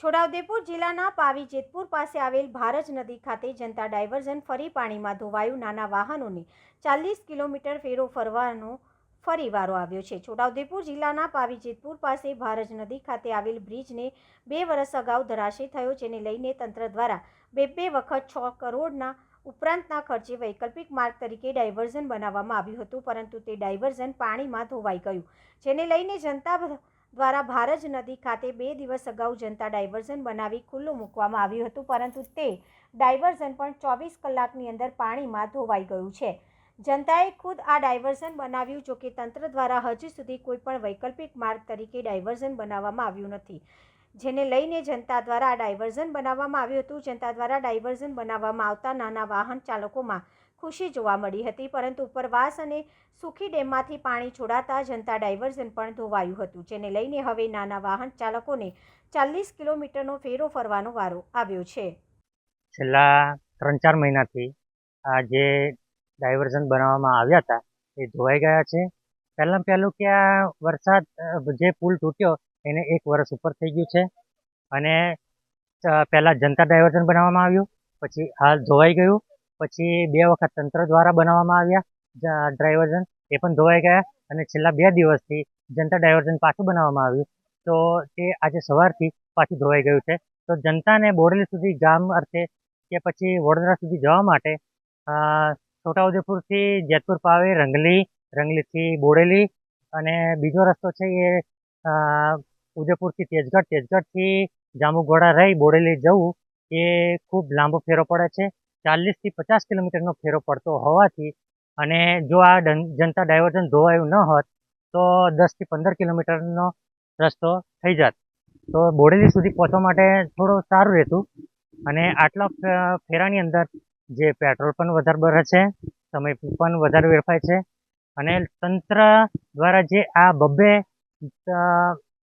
છોટાઉદેપુર જિલ્લાના પાવી જેતપુર પાસે આવેલ ભારજ નદી ખાતે જનતા ડાયવર્ઝન ફરી પાણીમાં ધોવાયું નાના વાહનોને ચાલીસ કિલોમીટર ફેરો ફરવાનો ફરી વારો આવ્યો છે. છોટાઉદેપુર જિલ્લાના પાવી જેતપુર પાસે ભારજ નદી ખાતે આવેલ બ્રિજને બે વર્ષ અગાઉ ધરાશય થયો, જેને લઈને તંત્ર દ્વારા બે બે વખત છ કરોડના ઉપરાંતના ખર્ચે વૈકલ્પિક માર્ગ તરીકે ડાયવર્ઝન બનાવવામાં આવ્યું હતું, પરંતુ તે ડાયવર્ઝન પાણીમાં ધોવાઈ ગયું, જેને લઈને જનતા દ્વારા ભારજ નદી ખાતે બે દિવસ અગાઉ જનતા ડાયવર્ઝન બનાવી ખુલ્લું મૂકવામાં આવ્યું હતું, પરંતુ તે ડાયવર્ઝન પણ ચોવીસ કલાકની અંદર પાણીમાં ધોવાઈ ગયું છે. જનતાએ ખુદ આ ડાયવર્ઝન બનાવ્યું જોકે તંત્ર દ્વારા હજુ સુધી કોઈપણ વૈકલ્પિક માર્ગ તરીકે ડાયવર્ઝન બનાવવામાં આવ્યું નથી. જેને લઈને જનતા દ્વારા આ ડાયવર્ઝન બનાવવામાં આવ્યું હતું. જનતા દ્વારા ડાયવર્ઝન બનાવવામાં આવતા નાના વાહન ચાલકોમાં ખુશી જોવા મળી હતી, પરંતુ ઉપરવાસ અને સુખી ડેમમાંથી પાણી છોડાતા જનતા ડાયવર્ઝન પણ ધોવાયું હતું, જેને લઈને હવે નાના વાહન ચાલકોને ચાલીસ કિલોમીટરનો ફેરો ફરવાનો વારો આવ્યો છે. છેલ્લા ત્રણ ચાર મહિનાથી આ જે ડાયવર્ઝન બનાવવામાં આવ્યા હતા, એ ધોવાઈ ગયા છે. પહેલાં પહેલું કે આ વરસાદ જે પુલ તૂટ્યો, એને એક વર્ષ ઉપર થઈ ગયું છે. અને પહેલાં જનતા ડાયવર્ઝન બનાવવામાં આવ્યું, પછી હાલ ધોવાઈ ગયું. પછી બે વખત તંત્ર દ્વારા બનાવવામાં આવ્યા. ડાયવર્ઝન એ પણ ધોવાઈ ગયા અને છેલ્લા બે દિવસથી જનતા ડાયવર્ઝન પાછું બનાવવામાં આવ્યું. તો તે આજે સવારથી પાછું ધોવાઈ ગયું છે. તો જનતાને બોડેલી સુધી ગામ અર્થે કે પછી વડોદરા સુધી જવા માટે છોટાઉદેપુરથી જેતપુર પાવે રંગલી, રંગલીથી બોડેલી અને બીજો રસ્તો છે એ ઉદયપુરથી તેજગઢ. તેજગઢથી જાંબુઘોડા રહી બોડેલી જવું એ ખૂબ લાંબો ફેરો પડે છે. ચાલીસથી પચાસ કિલોમીટરનો ફેરો પડતો હોવાથી અને જો આ જનતા ડાયવર્ઝન ધોવાયું ન હોત, તો દસથી પંદર કિલોમીટરનો રસ્તો થઈ જાત. તો બોડેલી સુધી પહોંચવા માટે થોડું સારું રહેતું. અને આટલા ફેરાની અંદર જે પેટ્રોલ પણ વધારે બરે છે, સમય પણ વધારે વેડફાય છે, અને તંત્ર દ્વારા જે આ બબ્બે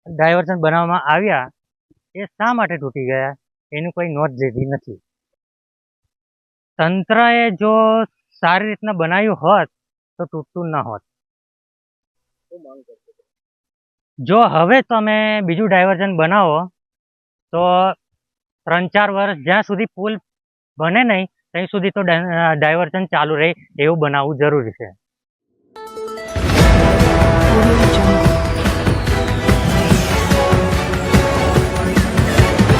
ડાયવર્ઝન બનાવવામાં આવ્યા, એ શા માટે તૂટી ગયા? એનું કોઈ નોંધ જેવી નથી. તંત્રએ જો સારી રીતના બનાવ્યું હોત, તો તૂટતું ન હોત. જો હવે તમે બીજું ડાયવર્ઝન બનાવો, તો ત્રણ ચાર વર્ષ જ્યાં સુધી પુલ બને નહીં, ત્યાં સુધી તો ડાય- ડાયવર્ઝન ચાલુ રહે એવું બનાવવું જરૂરી છે.